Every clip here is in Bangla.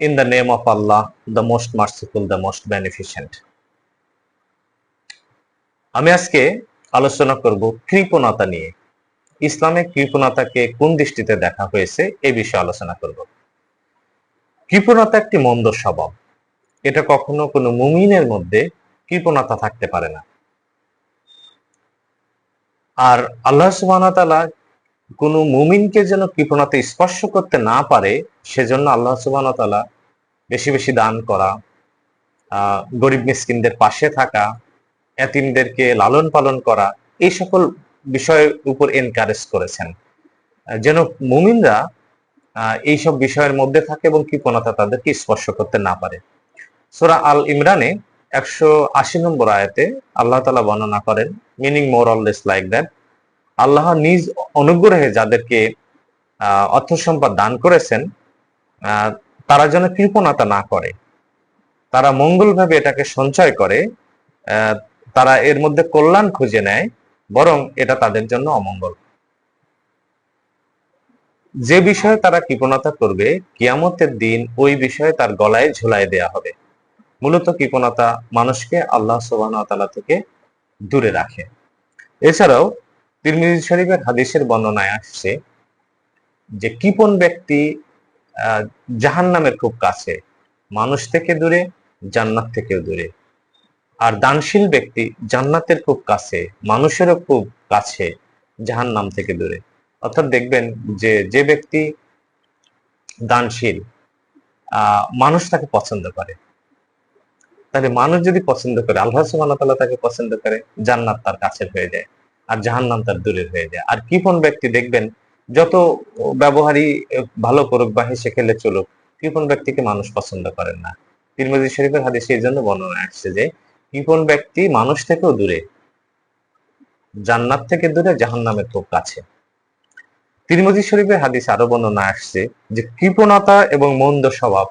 In the name of Allah, the most merciful, the most beneficent. আমি আজকে আলোচনা করব কৃপণতা নিয়ে। ইসলামে কৃপণতাকে কোন দৃষ্টিতে দেখা হয়েছে এ বিষয়ে আলোচনা করব। কৃপণতা একটি মন্দ স্বভাব। এটা কখনো কোনো মুমিনের মধ্যে কৃপণতা থাকতে পারে না। আর আল্লাহ তাআলা কোনো মুমিনকে যেন কৃপণতা স্পর্শ করতে না পারে, সেজন্য আল্লাহ সুবহানাহু ওয়া তাআলা বেশি বেশি দান করা গরিব মিসকিনদের পাশে থাকা, এতিমদেরকে লালন পালন করা, এই সকল বিষয়ের উপর এনকারেজ করেছেন। যেন মুমিনরা এইসব বিষয়ের মধ্যে থাকে এবং কৃপণতা তাদেরকে স্পর্শ করতে না পারে। সোরা আল ইমরানে একশো আশি নম্বর আয়াতে আল্লাহ তাআলা বর্ণনা করেন meaning more or less like that আল্লাহ নিজ অনুগ্রহে যাদেরকে অর্থ সম্পদ দান করেছেন তারা যেন কৃপণতা না করে। তারা মঙ্গলভাবে এটাকে সঞ্চয় করে তারা এর মধ্যে কল্যাণ খুঁজে নেয়, বরং এটা তাদের জন্য অমঙ্গল। যে বিষয়ে তারা কৃপণতা করবে, কিয়ামতের দিন ওই বিষয়ে তার গলায় ঝুলাই দেয়া হবে। মূলত কৃপণতা মানুষকে আল্লাহ ওয়া থেকে দূরে রাখে। এছাড়াও তিরমিজি শরীফের হাদিসের বর্ণনায় আসছে যে কৃপণ ব্যক্তি আহ, জাহান্নামের খুব কাছে। মানুষ থেকে দূরে জান্নাত থেকেও দূরে। আর দানশীল ব্যক্তি জান্নাতের খুব কাছে মানুষেরও খুব কাছে জাহান্নাম থেকে দূরে। অর্থাৎ দেখবেন যে যে ব্যক্তি দানশীল মানুষ তাকে পছন্দ করে। তাহলে মানুষ যদি পছন্দ করে আল্লাহ ওয়া তাকে পছন্দ করে জান্নাত তার কাছের হয়ে যায়। আর জাহান্নাম তার দূরের হয়ে যায়। আর কৃপণ ব্যক্তি দেখবেন, যত ব্যবহারই ভালো করুক বা হেসে খেলে চলুক, কৃপণ ব্যক্তিকে মানুষ পছন্দ করেন না। তিরমিজি শরীফের হাদিসে এই জন্য বর্ণনা আসছে যে, কৃপণ ব্যক্তি মানুষ থেকেও দূরে, জান্নাত থেকে দূরে, জাহান্নামের খুব কাছে। তিরমিজি শরীফের হাদিস আরও বর্ণনা আসছে যে, কৃপণতা এবং মন্দ স্বভাব,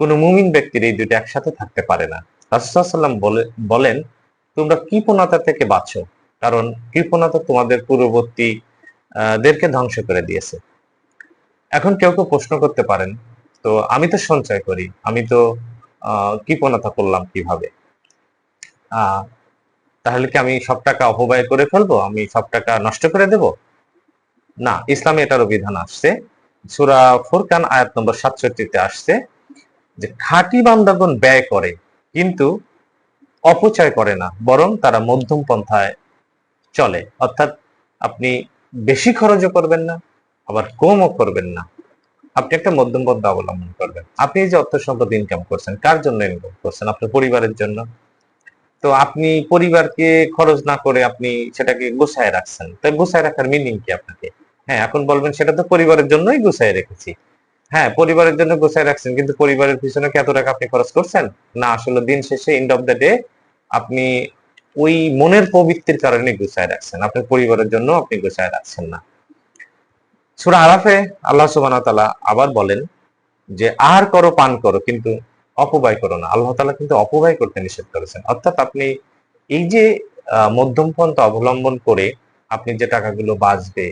কোন মুমিন ব্যক্তির এই দুটো একসাথে থাকতে পারে না। রাসূলুল্লাহ বলে, বলেন, তোমরা কৃপণতা থেকে বাঁচো। কারণ কৃপণতা তোমাদের পূর্ববর্তী দেরকে ধ্বংস করে দিয়েছে। এখন কেউ কেউ প্রশ্ন করতে পারেন, তো আমি তো সঞ্চয় করি, আমি তো কৃপণতা করলাম কীভাবে? তাহলে কি আমি সব টাকা অপব্যয় করে ফেলব? আমি সব টাকা নষ্ট করে দেব? না, ইসলামে এটারও বিধান আসছে। সুরা ফুরকান আয়াত নম্বর সাতষট্টিতে আসছে যে, খাঁটি বান্দাগণ ব্যয় করে, কিন্তু অপচয় করে না, বরং তারা মধ্যম পন্থায় চলে। অর্থাৎ আপনি বেশি খরচও করবেন না, আবার কমও করবেন না। আপনি একটা মধ্যম পন্থা অবলম্বন করবেন। আপনি যে অর্থ সম্পদ ইনকাম করছেন, কার জন্য ইনকাম করছেন? আপনার পরিবারের জন্য। তো আপনি পরিবারকে খরচ না করে আপনি সেটাকে গুছায় রাখছেন। তো গুছায় রাখার মিনিং কি আপনাকে? হ্যাঁ এখন বলবেন সেটা তো পরিবারের জন্যই গুছায় রেখেছি। হ্যাঁ পরিবারের জন্য গুছায় রাখছেন, কিন্তু পরিবারের পিছনে কি এত টাকা আপনি খরচ করছেন? না, আসলে দিন শেষে এন্ড অফ দ্য ডে আপনি ওই মনের প্রবৃত্তির কারণে গুছায় রাখছেন। আপনার পরিবারের জন্য আপনি গুছায় রাখছেন না। সূরা আরাফে আল্লাহ ওয়া আবার বলেন যে, আহার করো, পান করো, কিন্তু অপব্যয় করো না। আল্লাহ তাআলা কিন্তু অপব্যয় করতে নিষেধ করেছেন। অর্থাৎ আপনি এই যে মধ্যম পন্থা অবলম্বন করে আপনি যে টাকাগুলো বাঁচবে,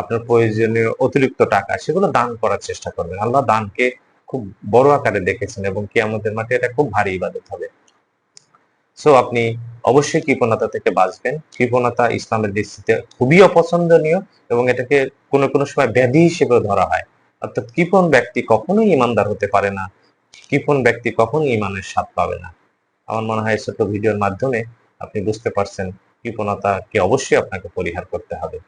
আপনার প্রয়োজনীয় অতিরিক্ত টাকা, সেগুলো দান করার চেষ্টা করবেন। আল্লাহ দানকে খুব বড় আকারে দেখেছেন এবং কিয়ামতের মাঠে এটা খুব ভারী ইবাদত হবে। সো আপনি অবশ্যই কৃপণতা থেকে বাঁচবেন। কৃপণতা ইসলামের দৃষ্টিতে খুবই অপছন্দনীয় এবং এটাকে কোনো কোনো সময় ব্যাধি হিসেবে ধরা হয়। অর্থাৎ কৃপণ ব্যক্তি কখনোই ইমানদার হতে পারে না। কৃপণ ব্যক্তি কখনো ইমানের স্বাদ পাবে না। আমার মনে হয় ছোট ভিডিওর মাধ্যমে আপনি বুঝতে পারছেন কৃপণতাকে অবশ্যই আপনাকে পরিহার করতে হবে।